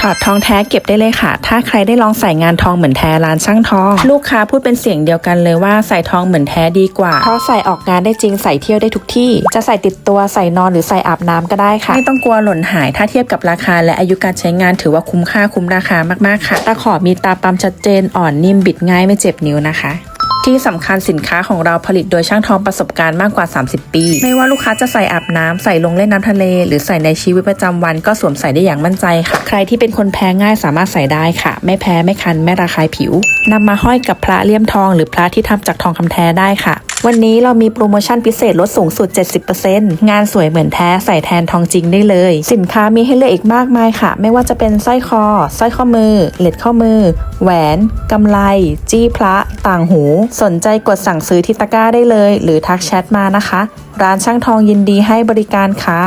ถอดทองแท้เก็บได้เลยค่ะ ถ้าใครได้ลองใส่งานทองเหมือนแท้ร้านช่างทอง ลูกค้าพูดเป็นเสียงเดียวกันเลยว่าใส่ทองเหมือนแท้ดีกว่า เพราะใส่ออกงานได้จริงใส่เที่ยวได้ทุกที่ จะใส่ติดตัวใส่นอนหรือใส่อาบน้ำก็ได้ค่ะ ไม่ต้องกลัวหล่นหายถ้าเทียบกับราคา และอายุการใช้งานถือว่าคุ้มค่าคุ้มราคามากๆค่ะตะขอมีตาปั๊มชัดเจนอ่อนนิ่มบิดง่ายไม่เจ็บนิ้วนะคะ ที่สำคัญสินค้าของเราผลิตโดยช่างทองประสบการณ์มากกว่า 30 ปี ไม่ว่าลูกค้าจะใส่อาบน้ำใส่ลงเล่นน้ำทะเล หรือใส่ในชีวิตประจำวันก็สวมใส่ได้อย่างมั่นใจค่ะ ใครที่เป็นคนแพ้ง่ายสามารถใส่ได้ค่ะ ไม่แพ้ไม่คันไม่ระคายผิวนำมาห้อยกับพระเลี่ยมทอง หรือพระที่ทำจากทองคำแท้ได้ค่ะวันนี้เรามีโปรโมชั่นพิเศษลดสูงสุด 70%งานสวยเหมือนแท้ใส่แทนทองจริงได้เลย สินค้ามีให้เลือกอีกมากมายค่ะ ไม่ว่าจะเป็นสร้อยคอสร้อยข้อมือเหล็ดข้อมือ แหวน กำไล จี้พระ ต่างหู สนใจกดสั่งซื้อที่ตะกร้าได้เลย หรือทักแชทมานะคะ ร้านช่างทองยินดีให้บริการค่ะ